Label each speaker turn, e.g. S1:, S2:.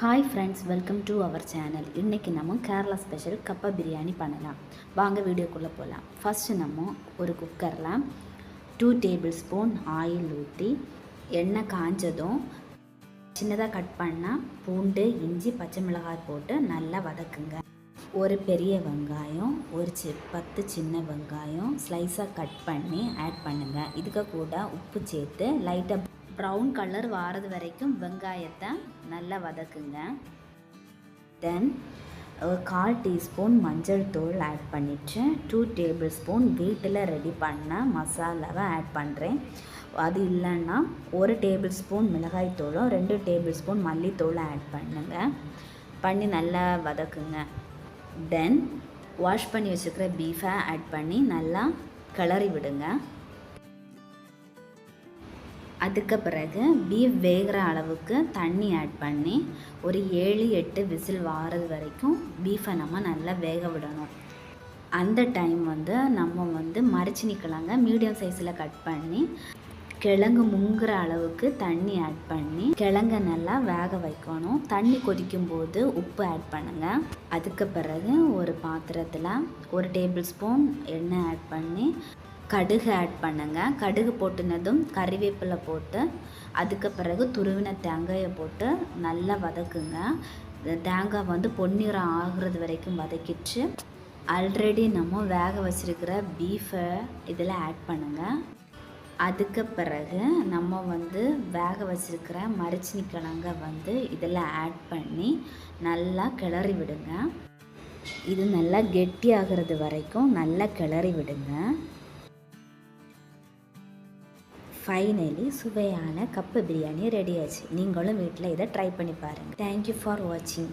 S1: Hi friends welcome to our channel இன்றைக்கி நம்ம Kerala special கப்பா பிரியாணி பண்ணலாம். வாங்க வீடியோக்குள்ளே போகலாம் ஃபஸ்ட்டு நம்ம ஒரு குக்கரில் டூ டேபிள் ஸ்பூன் ஆயில் ஊற்றி எண்ணெய் காஞ்சதும் சின்னதாக கட் பண்ணால் பூண்டு இஞ்சி பச்சை மிளகாய் போட்டு நல்லா வதக்குங்க. ஒரு பெரிய வெங்காயம் ஒரு சி பத்து சின்ன வெங்காயம் ஸ்லைஸாக கட் பண்ணி ஆட் பண்ணுங்கள் இதுக்கு கூட உப்பு சேர்த்து லைட்டாக ப்ரௌன் கலர் வாரது வரைக்கும் வெங்காயத்தை நல்லா வதக்குங்க. தென் கால் டீஸ்பூன் மஞ்சள் தூள் ஆட் பண்ணிட்டு டூ டேபிள் ஸ்பூன் வீட்டில் ரெடி பண்ண மசாலாவை ஆட் பண்ணுறேன் அது இல்லைன்னா ஒரு டேபிள் ஸ்பூன் மிளகாய் தூளும் ரெண்டு டேபிள் ஸ்பூன் மல்லித்தூளும் ஆட் பண்ணுங்கள் பண்ணி நல்லா வதக்குங்க. தென் வாஷ் பண்ணி வச்சுருக்கிற பீஃபை ஆட் பண்ணி நல்லா கிளறி விடுங்க. அதுக்கு பிறகு பீஃப் வேகிற அளவுக்கு தண்ணி ஆட் பண்ணி ஒரு ஏழு எட்டு விசில் வாரது வரைக்கும் பீஃபை நம்ம நல்லா வேக விடணும். அந்த டைம் வந்து நம்ம வந்து மறைச்சி கிழங்க மீடியம் சைஸில் கட் பண்ணி கிழங்கு முங்குற அளவுக்கு தண்ணி ஆட் பண்ணி கிழங்க நல்லா வேக வைக்கணும். தண்ணி கொதிக்கும் போது உப்பு ஆட் பண்ணுங்கள் அதுக்கு பிறகு ஒரு பாத்திரத்தில் ஒரு டேபிள் ஸ்பூன் எண்ணெய் ஆட் பண்ணி கடுகு ஆட் பண்ணுங்கள் கடுகு போட்டுனதும் கறிவேப்பிலை போட்டு அதுக்கு பிறகு துருவின தேங்காயை போட்டு நல்லா வதக்குங்க. தேங்காய் வந்து பொன்னிறம் ஆகுறது வரைக்கும் வதக்கிச்சு ஆல்ரெடி நம்ம வேக வச்சுருக்கிற பீஃபை இதில் ஆட் பண்ணுங்கள் அதுக்கு பிறகு நம்ம வந்து வேக வச்சுருக்கிற மரிச்சினி கிழங்க வந்து இதில் ஆட் பண்ணி நல்லா கிளறி விடுங்க. இது நல்லா கெட்டி ஆகிறது வரைக்கும் நல்லா கிளறி விடுங்க. ஃபைனலி சுவையான கப்பு பிரியாணி ரெடி ஆச்சு. நீங்களும் வீட்டில் இதை ட்ரை பண்ணி பாருங்கள் தேங்க்யூ ஃபார் வாட்சிங்